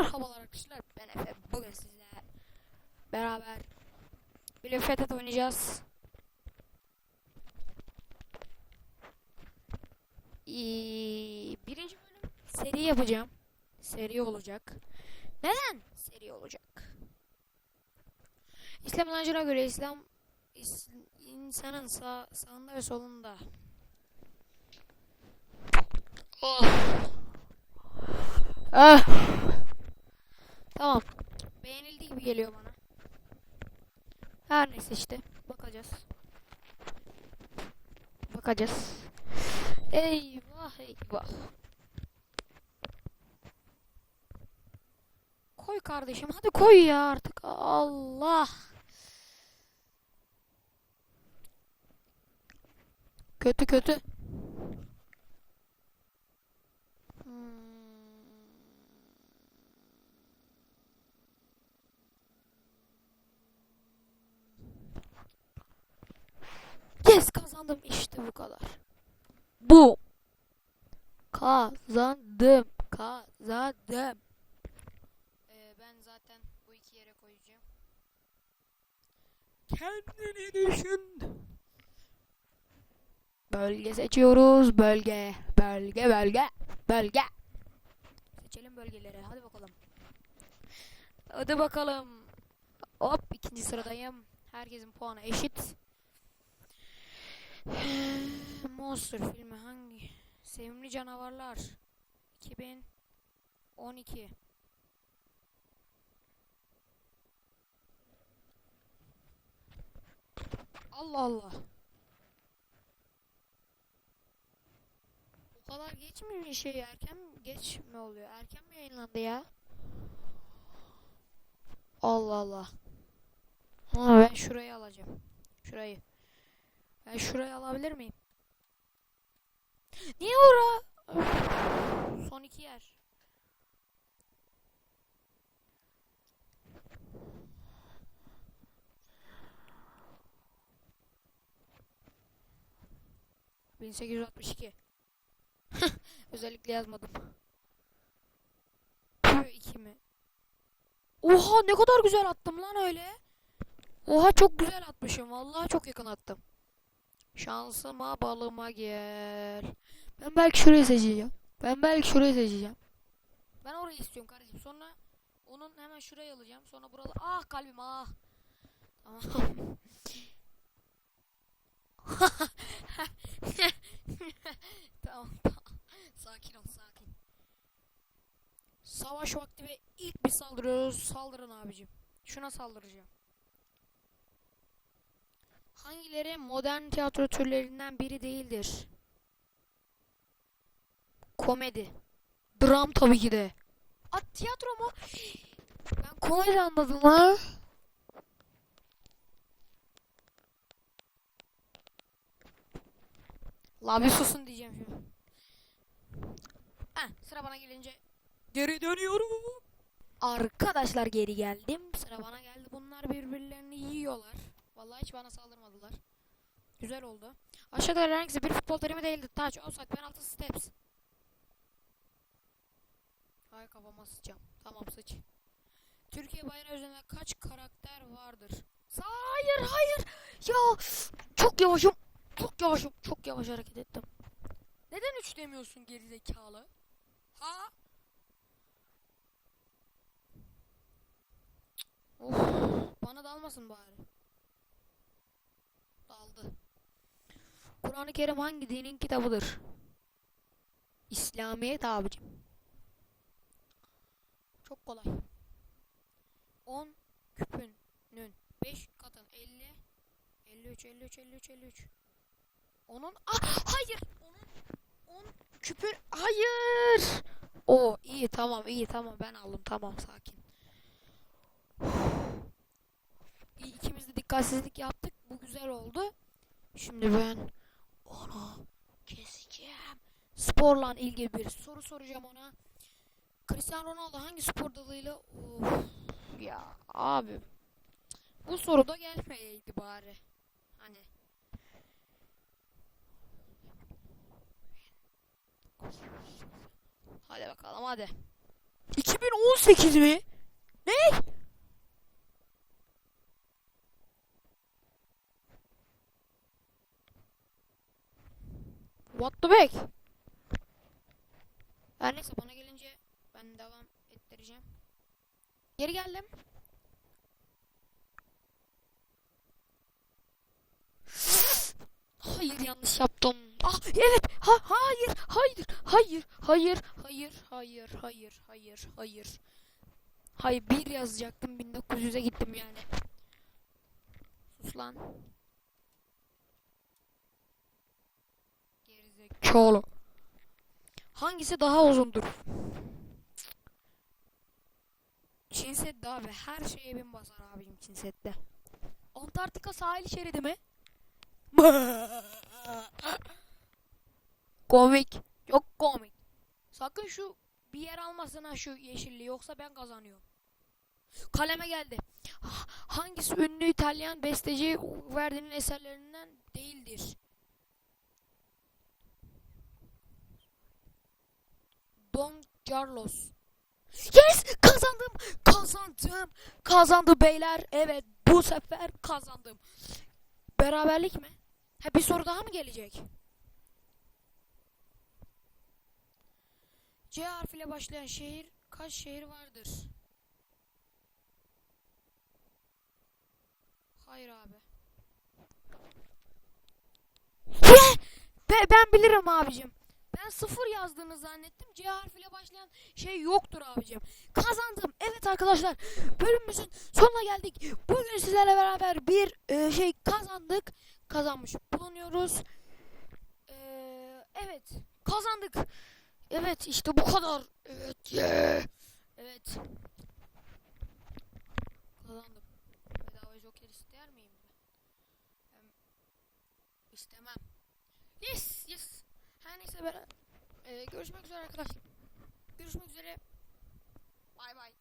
Merhabalar arkadaşlar ben Efe bugün sizle beraber Bilim Fethet oynayacağız Ee, Birinci bölüm seri yapacağım Seri olacak Neden seri olacak? İslam inancına göre İslam is- insanın sağ, sağında ve solunda Oh. Ah. Geliyor bana. Her neyse işte. Bakacağız. Bakacağız. Eyvah eyvah. Koy kardeşim. Hadi koy ya artık. Allah. Kötü kötü. Hmm. Yes kazandım işte bu kadar. Bu. Kazandım. Kazandım. Ee, ben zaten bu iki yere koyacağım. Kendini düşün. Bölge seçiyoruz. Bölge. Bölge bölge. Bölge. Seçelim bölgeleri. Hadi bakalım. Hadi bakalım. Hop ikinci sıradayım. Herkesin puanı eşit. Monster filmi hangi? Sevimli canavarlar. 2012. Allah Allah. O kadar geç mi şey erken geç mi oluyor? Erken mi yayınlandı ya? Allah Allah. Ha, ben şurayı alacağım. Şurayı. Ben şurayı alabilir miyim? Niye ora? Son iki yer. Bin sekiz yüz altmış iki. Özellikle yazmadım. İki mi? Oha ne kadar güzel attım lan öyle. Oha çok güzel atmışım. Vallahi çok yakın attım. Şansıma balıma gel. Ben belki şurayı seçeceğim. Ben belki şurayı seçeceğim. Ben orayı istiyorum kardeşim. Sonra onun hemen şurayı alacağım. Sonra buralı. Ah kalbim ah. Tamam. tamam tamam. Sakin ol sakin. Savaş vakti ve ilk bir saldırıyoruz. Saldırın abicim. Şuna saldıracağım. Hangileri modern tiyatro türlerinden biri değildir? Komedi. Dram tabii ki de. A tiyatro mu? Ben komedi anladım ha. La bir susun diyeceğim şimdi. Heh, sıra bana gelince geri dönüyorum. Arkadaşlar geri geldim. Sıra bana geldi. Bunlar birbirlerini yiyorlar. Vallahi hiç bana saldırmadılar. Güzel oldu. Aşağıda hangisi bir futbol terimi değildi. Taç, offside, penaltı, steps. Hay kafama sıçacağım. Tamam sıç. Türkiye bayrağı üzerinde kaç karakter vardır? Hayır hayır. Ya çok yavaşım. Çok yavaşım. Çok yavaş hareket ettim. Neden 3 demiyorsun gerizekalı? Ha? Of, bana dalmasın bari. Kur'an-ı Kerim hangi dinin kitabıdır? İslamiyet abicim. Çok kolay. 10 küpünün 5 katın 50 53 53 53 53 onun ah hayır onun 10 küpür hayır o iyi tamam iyi tamam ben aldım tamam sakin İyi, ikimiz de dikkatsizlik yaptık bu güzel oldu şimdi ben onu keseceğim. Sporla ilgili bir soru soracağım ona. Cristiano Ronaldo hangi spor dalıyla? Of ya abi. Bu soru da gelmeyeydi bari hani. Hadi bakalım hadi. 2018 mi? Ne? What the heck? Her neyse bana gelince ben devam ettireceğim. Geri geldim. Hayır yanlış yaptım. Ah evet. Ha hayır. Hayır. Hayır. Hayır. Hayır. Hayır. Hayır. Hayır. Hayır. Hayır bir yazacaktım 1900'e gittim yani. Sus lan. Gerizekalı. Hangisi daha uzundur? Çin Seddi abi her şeye bin basar abicim Çin Seddi. Antarktika sahil şeridi mi? komik. Çok komik. Sakın şu bir yer almasın şu yeşilli yoksa ben kazanıyorum. Kaleme geldi. Ha- Hangisi ünlü İtalyan besteci Verdi'nin eserlerinden değildir? Carlos. Yes! Kazandım! Kazandım! Kazandı beyler. Evet bu sefer kazandım. Beraberlik mi? Ha bir soru daha mı gelecek? C harfiyle başlayan şehir kaç şehir vardır? Hayır abi. Ben bilirim abicim. Sıfır yazdığını zannettim. C harfiyle başlayan şey yoktur abicim. Kazandım. Evet arkadaşlar. Bölümümüzün sonuna geldik. Bugün sizlerle beraber bir e, şey kazandık. Kazanmış bulunuyoruz. Ee, evet. Kazandık. Evet işte bu kadar. Evet. Yeah. Evet. Kazandım. Bedava joker ister miyim ben? İstemem. Yes yes. Her neyse ben e, görüşmek üzere arkadaşlar. Görüşmek üzere. Bay bay.